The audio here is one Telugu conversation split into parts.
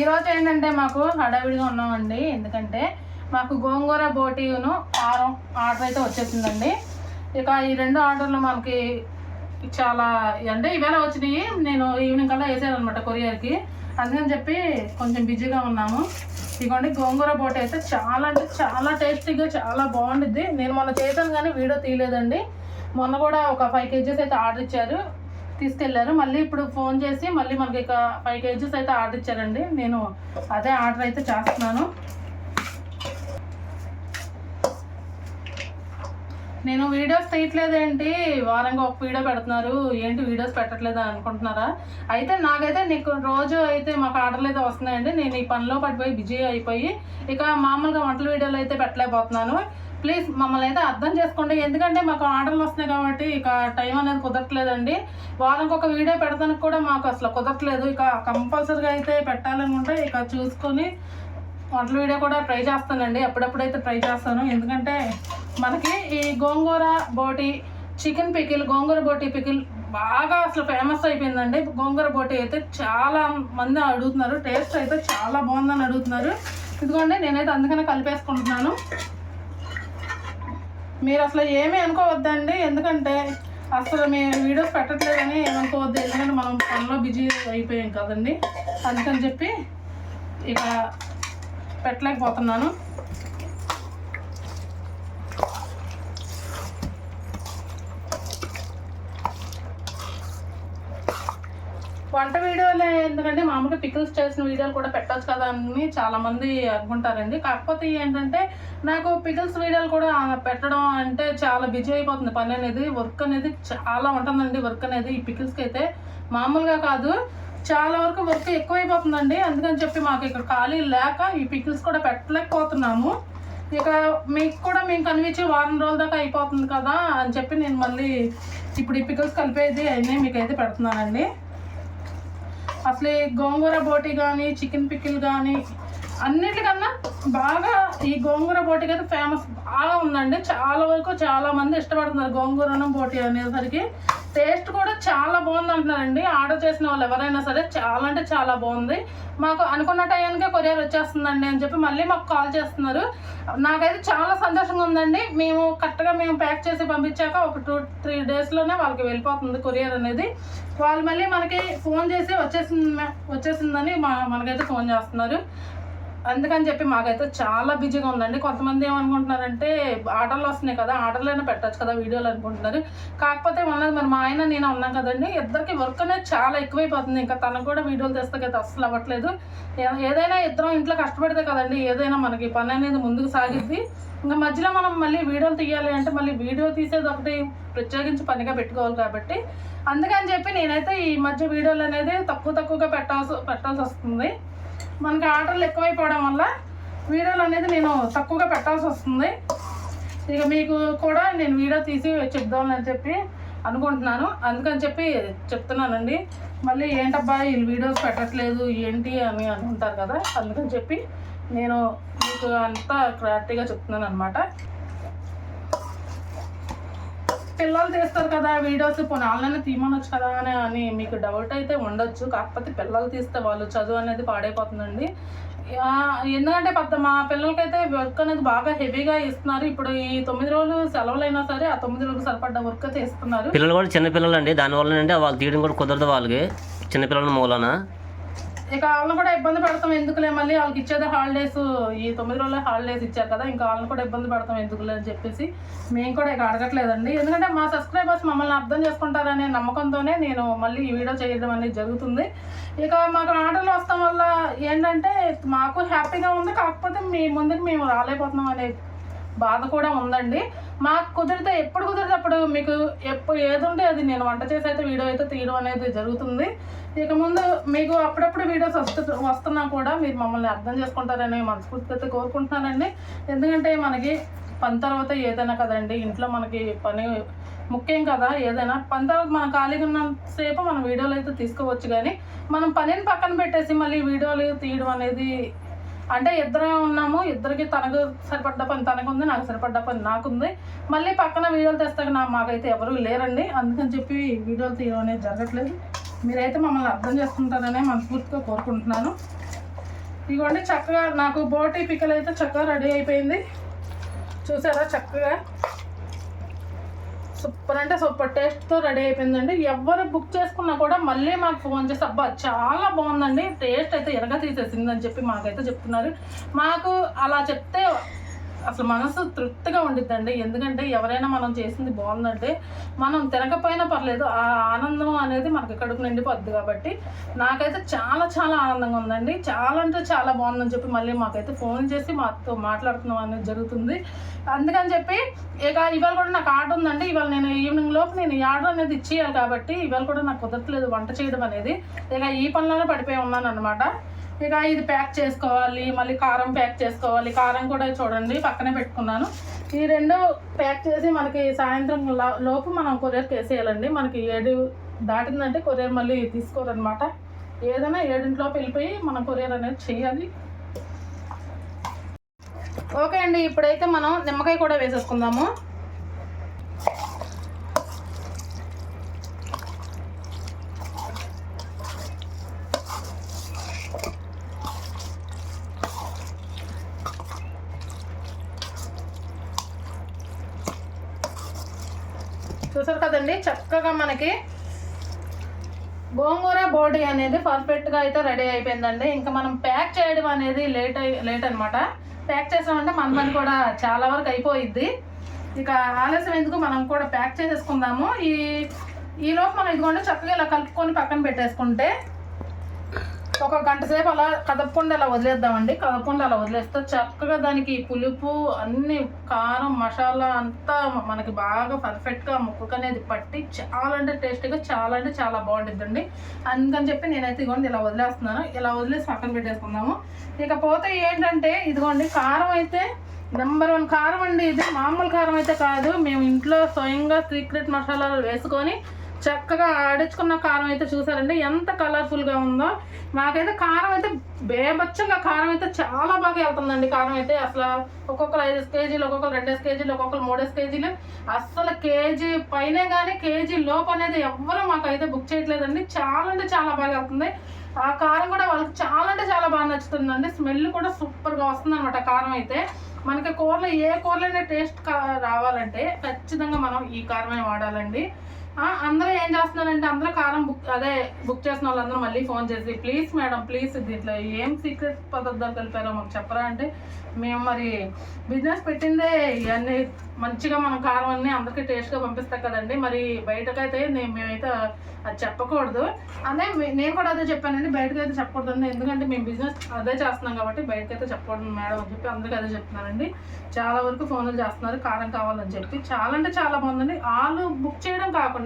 ఈరోజు ఏంటంటే మాకు హడావిడిగా ఉన్నామండి. ఎందుకంటే మాకు గోంగూర బోటీను కారం ఆర్డర్ అయితే వచ్చేసిందండి. ఇక ఈ రెండు ఆర్డర్లు మనకి చాలా అంటే ఇవాళ వచ్చినాయి. నేను ఈవినింగ్ కల్లా వేసాను అనమాట కొరియర్కి. అందుకని చెప్పి కొంచెం బిజీగా ఉన్నాము. ఇదిగోండి గోంగూర బోట అయితే చాలా అంటే చాలా టేస్టీగా చాలా బాగుండిద్ది. నేను మొన్న చేశాను కానీ వీడియో తీయలేదండి. మొన్న కూడా ఒక ఫైవ్ కేజీస్ అయితే ఆర్డర్ ఇచ్చారు. తీసుకెళ్ళారు. మళ్ళీ ఇప్పుడు ఫోన్ చేసి మళ్ళీ మనకి ఇక ఫైవ్ కేజీస్ అయితే ఆర్డర్ ఇచ్చారండి. నేను అదే ఆర్డర్ అయితే చేస్తున్నాను. నేను వీడియోస్ తీయట్లేదేంటి వారంగా ఒక వీడియో పెడుతున్నారు. ఏంటి వీడియోస్ పెట్టట్లేదు అనుకుంటున్నారా? అయితే నాకైతే నీకు రోజు అయితే మాకు ఆర్డర్లు అయితే వస్తున్నాయండి. నేను ఈ పనిలో పడిపోయి బిజీ అయిపోయి ఇక మామూలుగా వంటల వీడియోలు అయితే పెట్టలేకపోతున్నాను. ప్లీజ్ మమ్మల్ని అయితే అర్థం చేసుకోండి. ఎందుకంటే మాకు ఆర్డర్లు వస్తున్నాయి కాబట్టి ఇక టైం అనేది కుదరట్లేదండి. వారానికి ఒక వీడియో పెడతానికి కూడా మాకు అసలు కుదరట్లేదు. ఇక కంపల్సరీగా అయితే పెట్టాలనుకుంటే ఇక చూసుకొని వంటల వీడియో కూడా ట్రై చేస్తానండి. అప్పుడప్పుడు అయితే ట్రై చేస్తాను. ఎందుకంటే మనకి ఈ గోంగూర బోటి చికెన్ పికిల్ గోంగూర బోటి పికిల్ బాగా అసలు ఫేమస్ అయిపోయిందండి. గోంగూర బోటి అయితే చాలా మంది అడుగుతున్నారు. టేస్ట్ అయితే చాలా బాగుందని అడుగుతున్నారు. ఇదిగోండి నేనైతే అందుకనే కలిపేసుకుంటున్నాను. మీరు అసలు ఏమీ అనుకోవద్దండి. ఎందుకంటే అసలు మేము వీడియోస్ పెట్టట్లేదని ఏమనుకోవద్దు. ఎందుకంటే మనం పనిలో బిజీ అయిపోయాం కదండి. అందుకని చెప్పి ఇక పెట్టలేకపోతున్నాను. వంట వీడియోలే ఎందుకంటే మామూలుగా పికిల్స్ చేసిన వీడియోలు కూడా పెట్టచ్చు కదా అని చాలా మంది అనుకుంటారండి. కాకపోతే ఏంటంటే నాకు పికిల్స్ వీడియోలు కూడా పెట్టడం అంటే చాలా బిజీ అయిపోతుంది. పని అనేది వర్క్ అనేది చాలా ఉంటుందండి. వర్క్ అనేది ఈ పికిల్స్కి అయితే మామూలుగా కాదు. చాలా వరకు వర్క్ ఎక్కువైపోతుందండి. అందుకని చెప్పి మాకు ఇక్కడ ఖాళీ లేక ఈ పికిల్స్ కూడా పెట్టలేకపోతున్నాము. ఇక మీకు కూడా మేము కనిపించి వారం రోజుల దాకా అయిపోతుంది కదా అని చెప్పి నేను మళ్ళీ ఇప్పుడు ఈ పికిల్స్ కలిపేది అన్నీ మీకు అయితే పెడుతున్నానండి. అసలు గోంగూర బోటి కానీ చికెన్ పికిల్ కానీ అన్నిటికన్నా బాగా ఈ గోంగూర బోటి అయితే ఫేమస్ బాగా ఉందండి. చాలా వరకు చాలా మంది ఇష్టపడుతున్నారు గోంగూరను బోటి అనేసరికి. టేస్ట్ కూడా చాలా బాగుంది అంటున్నారండి ఆర్డర్ చేసిన వాళ్ళు ఎవరైనా సరే చాలా అంటే చాలా బాగుంది. మాకు అనుకున్న టైంకే కొరియర్ వచ్చేస్తుందండి అని చెప్పి మళ్ళీ మాకు కాల్ చేస్తున్నారు. నాకైతే చాలా సంతోషంగా ఉందండి. మేము కరెక్ట్గా మేము ప్యాక్ చేసి పంపించాక ఒక టూ త్రీ డేస్లోనే వాళ్ళకి వెళ్ళిపోతుంది కొరియర్ అనేది. వాళ్ళు మళ్ళీ మనకి ఫోన్ చేసి వచ్చేసింది వచ్చేసిందని మా మనకైతే ఫోన్ చేస్తున్నారు. అందుకని చెప్పి మాకైతే చాలా బిజీగా ఉందండి. కొంతమంది ఏమనుకుంటున్నారంటే ఆటలు వస్తున్నాయి కదా ఆటలైనా పెట్టచ్చు కదా వీడియోలు అనుకుంటున్నారు. కాకపోతే మన మరి మా ఆయన నేను ఉన్నాం కదండి ఇద్దరికి వర్క్ అనేది చాలా ఎక్కువైపోతుంది. ఇంకా తనకు కూడా వీడియోలు తెస్తాకైతే అస్సలు అవ్వట్లేదు. ఏదైనా ఇద్దరం ఇంట్లో కష్టపడితే కదండి ఏదైనా మనకి పని అనేది ముందుకు సాగిద్ది. ఇంకా మధ్యలో మనం మళ్ళీ వీడియోలు తీయాలి అంటే మళ్ళీ వీడియో తీసేది ఒకటి ప్రత్యేకించి పనిగా పెట్టుకోవాలి కాబట్టి. అందుకని చెప్పి నేనైతే ఈ మధ్య వీడియోలు అనేది తక్కువ తక్కువగా పెట్టాల్సి పెట్టాల్సి వస్తుంది. మనకి ఆర్డర్లు ఎక్కువైపోవడం వల్ల వీడియోలు అనేది నేను తక్కువగా పెట్టాల్సి వస్తుంది. ఇక మీకు కూడా నేను వీడియో తీసి చెప్దామని చెప్పి అనుకుంటున్నాను. అందుకని చెప్పి చెప్తున్నానండి. మళ్ళీ ఏంటబ్బా వీళ్ళు వీడియోస్ పెట్టట్లేదు ఏంటి అని అనుకుంటారు కదా అందుకని చెప్పి నేను మీకు అంతా క్లారిటీగా చెప్తున్నాను అనమాట పిల్లలు తీస్తారు కదా వీడియోస్ పోనీ ఆన్లైన్ తీయమనొచ్చు కదా అని అని మీకు డౌట్ అయితే ఉండొచ్చు. కాకపోతే పిల్లలు తీస్తే వాళ్ళు చదువు అనేది పాడైపోతుందండి. ఎందుకంటే పెద్ద మా పిల్లలకైతే వర్క్ అనేది బాగా హెవీగా ఇస్తున్నారు. ఇప్పుడు ఈ తొమ్మిది రోజులు సెలవులైనా సరే ఆ తొమ్మిది రోజులు సరిపడ్డ వర్క్ అయితే ఇస్తున్నారు పిల్లలు కూడా చిన్న పిల్లలు అండి దానివల్ల అంటే వాళ్ళు తీయడం కూడా కుదరదు వాళ్ళకి. చిన్నపిల్లల మూలన. ఇక వాళ్ళని కూడా ఇబ్బంది పెడతాం ఎందుకులే మళ్ళీ? వాళ్ళకి ఇచ్చేది హాలిడేస్ ఈ తొమ్మిది రోజుల హాలిడేస్ ఇచ్చారు కదా ఇంకా వాళ్ళని కూడా ఇబ్బంది పెడతాం ఎందుకులే అని చెప్పేసి మేము కూడా ఇక అడగట్లేదండి. ఎందుకంటే మా సబ్స్క్రైబర్స్ మమ్మల్ని అర్థం చేసుకుంటారనే నమ్మకంతోనే నేను మళ్ళీ ఈ వీడియో చేయడం అనేది జరుగుతుంది. ఇక మాకు ఆర్డర్లు వస్తాం వల్ల ఏంటంటే మాకు హ్యాపీగా ఉంది కాకపోతే మీ ముందుకు మేము రాలేకపోతున్నాం అనే బాధ కూడా ఉందండి. మాకు కుదిరితే ఎప్పుడు కుదిరితే అప్పుడు మీకు ఎప్పుడు ఏది ఉంటే అది నేను వంట చేసి అయితే వీడియో అయితే తీయడం అనేది జరుగుతుంది. ఇక ముందు మీకు అప్పుడప్పుడు వీడియోస్ వస్తు వస్తున్నా కూడా మీరు మమ్మల్ని అర్థం చేసుకుంటారని మనస్ఫూర్తిగా అయితే కోరుకుంటున్నానండి. ఎందుకంటే మనకి పని తర్వాత ఏదైనా కదండి ఇంట్లో మనకి పని ముఖ్యం కదా ఏదైనా పని తర్వాత మనం ఖాళీగా ఉన్నంతసేపు మనం వీడియోలు అయితే తీసుకోవచ్చు. కానీ మనం పనిని పక్కన పెట్టేసి మళ్ళీ వీడియోలు తీయడం అనేది అంటే ఇద్దరం ఉన్నాము ఇద్దరికి తనకు సరిపడ్డ పని తనకుంది నాకు సరిపడ్డ పని నాకుంది. మళ్ళీ పక్కన వీడియోలు తెస్తాక నా మాకైతే ఎవరు లేరండి. అందుకని చెప్పి వీడియోలు తీయడం అనేది జరగట్లేదు. మీరైతే మమ్మల్ని అర్థం చేసుకుంటారనే మనస్ఫూర్తిగా కోరుకుంటున్నాను. ఇదిగోండి చక్కగా నాకు బోటి పిక్కలు అయితే చక్కగా రెడీ అయిపోయింది. చూసారా చక్కగా? సూపర్ అంటే సూపర్. టేస్ట్తో రెడీ అయిపోయిందండి. ఎవరు బుక్ చేసుకున్నా కూడా మళ్ళీ మాకు ఫోన్ చేసి అబ్బా చాలా బాగుందండి. టేస్ట్ అయితే ఎరగా తీసేసిందని చెప్పి మాకైతే చెప్తున్నారు. మాకు అలా చెప్తే అసలు మనసు తృప్తిగా ఉండిద్దండి. ఎందుకంటే ఎవరైనా మనం చేసింది బాగుందంటే మనం తినకపోయినా పర్లేదు ఆ ఆనందం అనేది మనకి కడుపు నిండిపోద్ది కాబట్టి నాకైతే చాలా చాలా ఆనందంగా ఉందండి. చాలా అంటే చాలా బాగుందని చెప్పి మళ్ళీ మాకైతే ఫోన్ చేసి మాతో మాట్లాడుతున్నాం అనేది జరుగుతుంది. అందుకని చెప్పి ఇక ఇవాళ కూడా నాకు ఆర్డర్ ఉందండి. ఇవాళ నేను ఈవినింగ్ లోపు నేను ఈ ఆర్డర్ అనేది ఇచ్చేయాలి కాబట్టి ఇవాళ కూడా నాకు కుదరట్లేదు వంట చేయడం అనేది. ఇక ఈ పనిలోనే పడిపోయి ఉన్నాను అనమాట ఇక ఇది ప్యాక్ చేసుకోవాలి మళ్ళీ కారం ప్యాక్ చేసుకోవాలి. కారం కూడా చూడండి పక్కనే పెట్టుకున్నాను. ఈ రెండు ప్యాక్ చేసి మనకి సాయంత్రం లోపు మనం కొరియర్కి వేసేయాలండి మనకి ఏడు దాటిందంటే కొరియర్ మళ్ళీ తీసుకోరనమాట. ఏదైనా ఏడింటిలోపు వెళ్ళిపోయి మనం కొరియర్ అనేది చేయాలి. ఓకే అండి ఇప్పుడైతే మనం నిమ్మకాయ కూడా వేసేసుకుందాము. చూసారు కదండి? చక్కగా మనకి గోంగూర బోడీ అనేది పర్ఫెక్ట్గా అయితే రెడీ అయిపోయిందండి. ఇంకా మనం ప్యాక్ చేయడం అనేది లేట్ అయి లేట్ అనమాట ప్యాక్ చేసామంటే మన పని కూడా చాలా వరకు అయిపోయిద్ది. ఇక ఆలస్యం ఎందుకు? మనం కూడా ప్యాక్ చేసేసుకుందాము. ఈ ఈలోపు మనం ఇదిగోండి చక్కగా ఇలా కలుపుకొని పక్కన పెట్టేసుకుంటే ఒక గంట సేపు అలా కదపకుండా అలా వదిలేద్దామండి. కదపకుండా అలా వదిలేస్తే చక్కగా దానికి పులుపు అన్ని కారం మసాలా అంతా మనకి బాగా పర్ఫెక్ట్గా ముక్కకు అనేది పట్టి చాలా అంటే టేస్టీగా చాలా అంటే చాలా బాగుంటుందండి అందుకని చెప్పి నేనైతే ఇదిగోండి ఇలా వదిలేస్తున్నాను. ఇలా వదిలేసి పక్కన పెట్టేసుకుందాము. ఇకపోతే ఏంటంటే ఇదిగోండి కారం అయితే నెంబర్ వన్ కారం అండి. ఇది మామూలు కారం అయితే కాదు. మేము ఇంట్లో స్వయంగా సీక్రెట్ మసాలాలు వేసుకొని చక్కగా ఆడించుకున్న కారం అయితే చూసారండి. ఎంత కలర్ఫుల్గా ఉందో. మాకైతే కారం అయితే బేబచ్చంగా కారం అయితే చాలా బాగా వెళ్తుందండి. కారం అయితే అసలు ఒక్కొక్కరు ఐదు కేజీలు ఒక్కొక్కరు రెండేసి కేజీలు ఒక్కొక్కరు మూడేసి కేజీలు. అస్సలు కేజీ పైన కానీ కేజీ లోపు అనేది ఎవ్వరూ మాకైతే బుక్ చేయట్లేదండి. చాలా అంటే చాలా బాగా వెళ్తుంది. ఆ కారం కూడా వాళ్ళకి చాలా అంటే చాలా బాగా నచ్చుతుందండి. స్మెల్ కూడా సూపర్గా వస్తుంది అనమాట కారం అయితే. మనకి కూరలో ఏ కూరలైనా టేస్ట్ రావాలంటే ఖచ్చితంగా మనం ఈ కారమే వాడాలండి. అందరూ ఏం చేస్తున్నారంటే అందరూ కారం బుక్ అదే బుక్ చేసిన వాళ్ళందరూ మళ్ళీ ఫోన్ చేసి ప్లీజ్ మేడం ప్లీజ్ దీంట్లో ఏం సీక్రెట్ పదార్థాలు కలిపారో మాకు చెప్పరా? అంటే మేము మరి బిజినెస్ పెట్టిందే ఇవన్నీ మంచిగా మన కారం అన్ని అందరికీ టేస్ట్గా పంపిస్తాం కదండి. మరి బయటకైతే నేను మేమైతే అది చెప్పకూడదు. అదే నేను కూడా అదే చెప్పానండి బయటకు అయితే చెప్పకూడదండి ఎందుకంటే మేము బిజినెస్ అదే చేస్తున్నాం కాబట్టి బయటకైతే చెప్పకూడదు మేడం అని చెప్పి అందరికీ అదే చెప్తున్నానండి. చాలా వరకు ఫోన్లు చేస్తున్నారు కారం కావాలని చెప్పి. చాలా అంటే చాలా బాగుందండి వాళ్ళు బుక్ చేయడం కాకుండా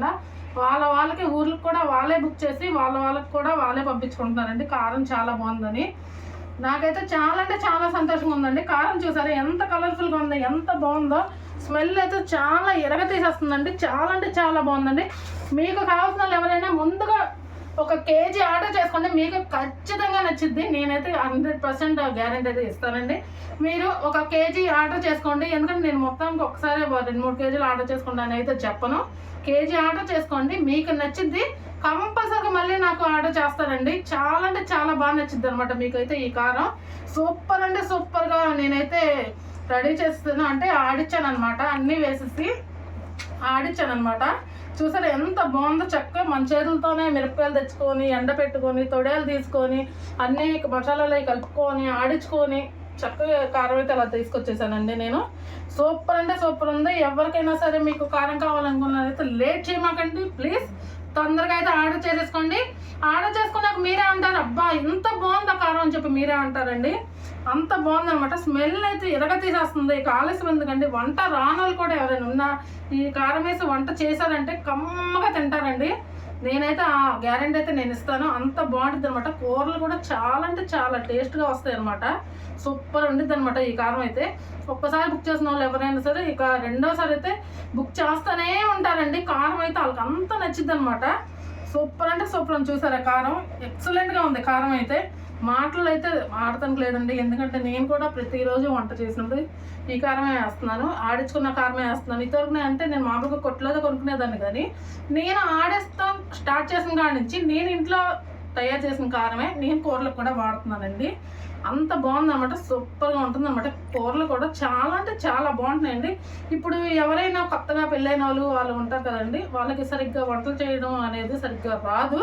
వాళ్ళ వాళ్ళకి ఊర్లకు కూడా వాళ్ళే బుక్ చేసి వాళ్ళ వాళ్ళకి కూడా వాళ్ళే పంపించుకుంటున్నారండి. కారం చాలా బాగుందని. నాకైతే చాలా అంటే చాలా సంతోషంగా ఉందండి. కారం చూసారా ఎంత కలర్ఫుల్గా ఉందో ఎంత బాగుందో. స్మెల్ అయితే చాలా ఎరగ తీసేస్తుందండి. చాలా అంటే చాలా బాగుందండి. మీకు కావాల్సిన వాళ్ళు ఎవరైనా ముందుగా ఒక కేజీ ఆర్డర్ చేసుకోండి మీకు ఖచ్చితంగా నచ్చిద్ది. నేనైతే హండ్రెడ్ పర్సెంట్ గ్యారెంటీ అయితే ఇస్తానండి. మీరు ఒక కేజీ ఆర్డర్ చేసుకోండి. ఎందుకంటే నేను మొత్తానికి ఒకసారి రెండు మూడు కేజీలు ఆర్డర్ చేసుకుంటాను అయితే చెప్పను. కేజీ ఆర్డర్ చేసుకోండి. మీకు నచ్చింది కంపల్సరీగా మళ్ళీ నాకు ఆర్డర్ చేస్తారండి. చాలా అంటే చాలా బాగా నచ్చింది అనమాట మీకైతే ఈ కారం. సూపర్ అంటే సూపర్గా నేనైతే రెడీ చేస్తాను అంటే ఆడిచ్చాను అనమాట అన్నీ వేసేసి ఆడిచ్చాను అనమాట చూసారా ఎంత బాగుందో చక్కగా మన చేతులతోనే మిరపకాయలు తెచ్చుకొని ఎండ పెట్టుకొని తొడేలు తీసుకొని అన్నీ మసాలాలు కలుపుకొని ఆడించుకొని చక్కగా కారం అయితే అలా తీసుకొచ్చేసానండి నేను. సూపర్ అంటే సూపర్ ఉంది. ఎవరికైనా సరే మీకు కారం కావాలనుకున్నారైతే లేట్ చేయమాకండి. ప్లీజ్ తొందరగా అయితే ఆర్డర్ చేసేసుకోండి. ఆర్డర్ చేసుకున్నాక మీరే అంటారు అబ్బా ఇంత బాగుంది ఆ కారం? అని చెప్పి మీరే అంటారండి. అంత బాగుందనమాట స్మెల్ అయితే ఇరగ తీసేస్తుంది. ఇక ఆలస్యం ఎందుకండి? వంట రానోళ్ళు కూడా ఎవరైనా ఉన్నా ఈ కారం వేసి వంట చేశారంటే కమ్మగా తింటారండి. నేనైతే ఆ గ్యారెంటీ అయితే నేను ఇస్తాను. అంత బాగుంటుంది అనమాట కూరలు కూడా చాలా అంటే చాలా టేస్ట్గా వస్తాయి అనమాట సూపర్ ఉండిద్ది అనమాట ఈ కారం అయితే. ఒక్కసారి బుక్ చేసిన వాళ్ళు ఎవరైనా సరే ఇక రెండోసారి అయితే బుక్ చేస్తూనే ఉంటారండి. కారం అయితే వాళ్ళకి అంత నచ్చిద్ది అనమాట సూపర్ అంటే సూపర్ అని చూసారా కారం? ఎక్సలెంట్గా ఉంది కారం అయితే. మాటలు అయితే ఆడతానికి లేదండి. ఎందుకంటే నేను కూడా ప్రతిరోజు వంట చేసినప్పుడు ఈ కారమే వేస్తున్నాను. ఆడించుకున్న కారమే వేస్తున్నాను. ఇతరులు అంటే నేను మామూలుగా కొట్లోదే కొనుక్కునేదాన్ని కానీ నేను ఆడేస్తాం స్టార్ట్ చేసిన కాడి నుంచి నేను ఇంట్లో తయారు చేసిన కారమే నేను కూరలకు కూడా వాడుతున్నానండి. అంత బాగుందన్నమాట సూపర్గా ఉంటుందన్నమాట. కూరలు కూడా చాలా అంటే చాలా బాగుంటున్నాయండి. ఇప్పుడు ఎవరైనా కొత్తగా పెళ్ళైన వాళ్ళు వాళ్ళు ఉంటారు కదండి వాళ్ళకి సరిగ్గా వంటలు చేయడం అనేది సరిగ్గా రాదు.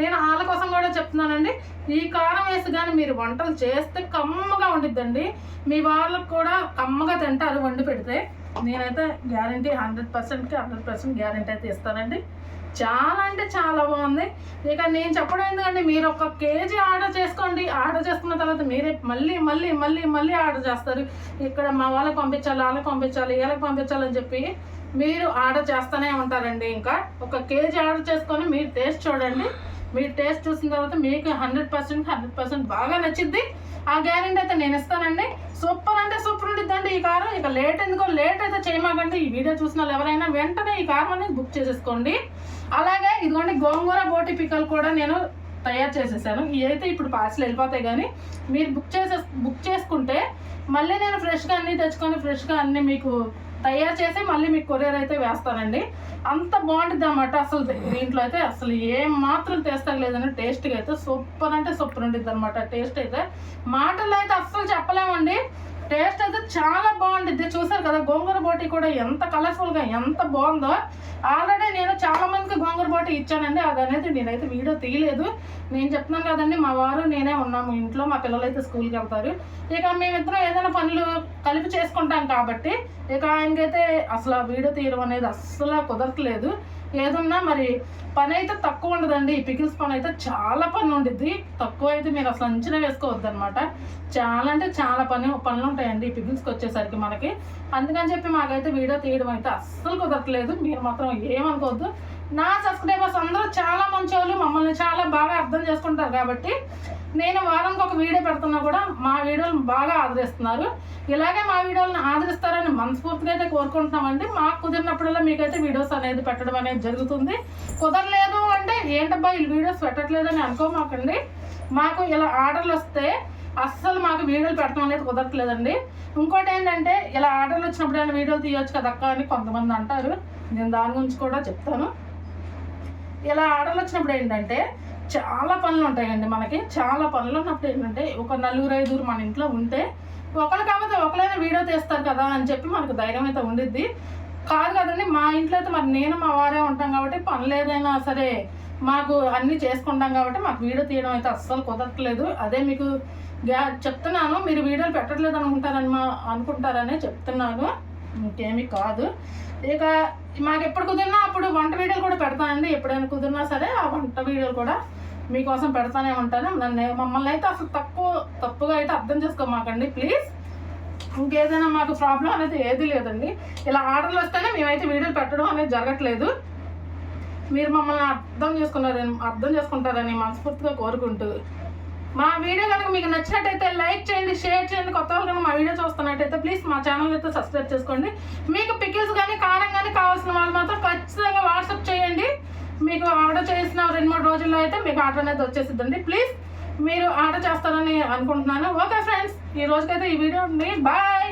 నేను వాళ్ళ కోసం కూడా చెప్తున్నానండి ఈ కారం వేసి కానీ మీరు వంటలు చేస్తే కమ్మగా ఉండిద్దండి. మీ వాళ్ళకు కూడా కమ్మగా తింటారు వండి పెడితే. నేనైతే గ్యారంటీ హండ్రెడ్ పర్సెంట్కి హండ్రెడ్ పర్సెంట్ గ్యారంటీ అయితే ఇస్తానండి. చాలా అంటే చాలా బాగుంది. ఇక నేను చెప్పడం ఎందుకంటే మీరు ఒక కేజీ ఆర్డర్ చేసుకోండి. ఆర్డర్ చేసుకున్న తర్వాత మీరే మళ్ళీ మళ్ళీ మళ్ళీ మళ్ళీ ఆర్డర్ చేస్తారు. ఇక్కడ మా వాళ్ళకి పంపించాలి వాళ్ళకి పంపించాలి వీళ్ళకి పంపించాలి అని చెప్పి మీరు ఆర్డర్ చేస్తూనే ఉంటారండి ఇంకా. ఒక కేజీ ఆర్డర్ చేసుకొని మీరు టేస్ట్ చూడండి. మీరు టేస్ట్ చూసిన తర్వాత మీకు హండ్రెడ్ పర్సెంట్ హండ్రెడ్ పర్సెంట్ బాగా నచ్చింది ఆ గ్యారెంటీ అయితే నేను ఇస్తానండి. సూపర్ అంటే సూపర్ ఉంటుందండి ఈ కారు. ఇక లేట్ ఎందుకో లేట్ అయితే చేయమాకంటే ఈ వీడియో చూసిన వాళ్ళు ఎవరైనా వెంటనే ఈ కారు అనేది బుక్ చేసేసుకోండి. అలాగే ఇదిగోండి గోంగూర బోటి పిక్కలు కూడా నేను తయారు చేసేసాను. ఇవి అయితే ఇప్పుడు పార్సల్ వెళ్ళిపోతాయి కానీ మీరు బుక్ చేసే బుక్ చేసుకుంటే మళ్ళీ నేను ఫ్రెష్గా అన్నీ తెచ్చుకొని ఫ్రెష్గా అన్నీ మీకు తయారు చేసి మళ్ళీ మీకు కొరియర్ అయితే వేస్తానండి. అంత బాగుంటుంది అన్నమాట అసలు దీంట్లో అయితే అసలు ఏం మాత్రం టేస్ట్ లేదండి టేస్ట్గా అయితే సూపర్ అంటే సూపర్ ఉంటుంది అనమాట టేస్ట్ అయితే. మాటల్లో అయితే అస్సలు చెప్పలేమండి. టేస్ట్ అయితే చాలా బాగుంటుంది చూసారు కదా గోంగూర బోటి కూడా ఎంత కలర్ఫుల్గా ఎంత బాగుందో. ఆల్రెడీ నేను చాలా మందికి గోంగూర బోటి ఇచ్చానండి. అది అనేది నేనైతే వీడియో తీయలేదు. నేను చెప్తున్నాను కదండి మా వారు నేనే ఉన్నాము ఇంట్లో మా పిల్లలు అయితే స్కూల్కి వెళ్తారు. ఇక మేమిద్దరం ఏదైనా పనులు కలిపి చేసుకుంటాం కాబట్టి ఇక ఆయనకైతే అసలు ఆ వీడియో తీయడం అనేది అస్సలు కుదరట్లేదు. ఏదన్నా మరి పని అయితే తక్కువ ఉండదండి. ఈ పికిల్స్ పని అయితే చాలా పని ఉండిద్ది. తక్కువ అయితే మీరు అసలు అంచనా వేసుకోవద్దు అనమాట చాలా అంటే చాలా పని పనులు ఉంటాయండి ఈ పికిల్స్కి వచ్చేసరికి మనకి. అందుకని చెప్పి మాకైతే వీడియో తీయడం అయితే అస్సలు కుదరట్లేదు. మీరు మాత్రం ఏమనుకోవద్దు. నా సబ్స్క్రైబర్స్ అందరూ చాలా మంచి వాళ్ళు మమ్మల్ని చాలా బాగా అర్థం చేసుకుంటారు కాబట్టి నేను వారానికి ఒక వీడియో పెడుతున్నా కూడా మా వీడియోలు బాగా ఆదరిస్తున్నారు. ఇలాగే మా వీడియోలను ఆదరిస్తారని మనస్ఫూర్తిగా అయితే కోరుకుంటున్నామండి. మాకు కుదిరినప్పుడల్లా మీకైతే వీడియోస్ అనేది పెట్టడం అనేది జరుగుతుంది. కుదరలేదు అంటే ఏంటబ్బా ఈ వీడియోస్ పెట్టట్లేదని అనుకోమాకండి. మాకు ఇలా ఆర్డర్లు వస్తే అస్సలు మాకు వీడియోలు పెట్టడం అనేది కుదరట్లేదండి. ఇంకోటి ఏంటంటే ఇలా ఆర్డర్లు వచ్చినప్పుడు ఏమైనా వీడియోలు తీయొచ్చు కదక్క అని కొంతమంది అంటారు. నేను దాని గురించి కూడా చెప్తాను. ఇలా ఆర్డర్లు వచ్చినప్పుడు ఏంటంటే చాలా పనులు ఉంటాయండి మనకి. చాలా పనులు ఉన్నప్పుడు ఏంటంటే ఒక నలుగురు ఐదుగురు మన ఇంట్లో ఉంటే ఒకరు కాకపోతే ఒకరైనా వీడియో తీస్తారు కదా అని చెప్పి మనకు ధైర్యం అయితే ఉండిద్ది. కాదు కదండి మా ఇంట్లో అయితే మరి నేను మా వారే ఉంటాం కాబట్టి పనులు ఏదైనా సరే మాకు అన్నీ చేసుకుంటాం కాబట్టి మాకు వీడియో తీయడం అయితే అస్సలు కుదరట్లేదు. అదే మీకు గ్యా చెప్తున్నాను మీరు వీడియోలు పెట్టట్లేదు అనుకుంటారని మా అనుకుంటారనే చెప్తున్నాను. ఇంకేమీ కాదు. ఇక మాకు ఎప్పుడు కుదిరినా అప్పుడు వంట వీడియోలు కూడా పెడతానండి. ఎప్పుడైనా కుదిరినా సరే ఆ వంట వీడియోలు కూడా మీకోసం పెడతానే ఉంటాను. నన్ను మమ్మల్ని అయితే అసలు తప్పు తప్పుగా అయితే అర్థం చేసుకోమాకండి ప్లీజ్. ఇంకేదైనా మాకు ప్రాబ్లం అనేది ఏది లేదండి. ఇలా ఆర్డర్లు వస్తేనే మేమైతే వీడియోలు పెట్టడం అనేది జరగట్లేదు. మీరు మమ్మల్ని అర్థం చేసుకున్నారని అర్థం చేసుకుంటారని మనస్ఫూర్తిగా కోరుకుంటూ. మా వీడియో కనుక మీకు నచ్చినట్టయితే లైక్ చేయండి షేర్ చేయండి. కొత్త వాళ్ళు కనుక మా వీడియో చూస్తున్నట్టయితే ప్లీజ్ మా ఛానల్ అయితే సబ్స్క్రైబ్ చేసుకోండి. మీకు పికిల్స్ కానీ కారం కానీ కావాల్సిన వాళ్ళు మాత్రం ఖచ్చితంగా వాట్సాప్ చేయండి. మీకు ఆర్డర్ చేసిన రెండు మూడు రోజుల్లో అయితే మీకు ఆర్డర్ అనేది వచ్చేసిద్దండి. ప్లీజ్ మీరు ఆర్డర్ చేస్తారని అనుకుంటున్నాను. ఓకే ఫ్రెండ్స్ ఈ రోజుకైతే ఈ వీడియో ఉంది. బాయ్!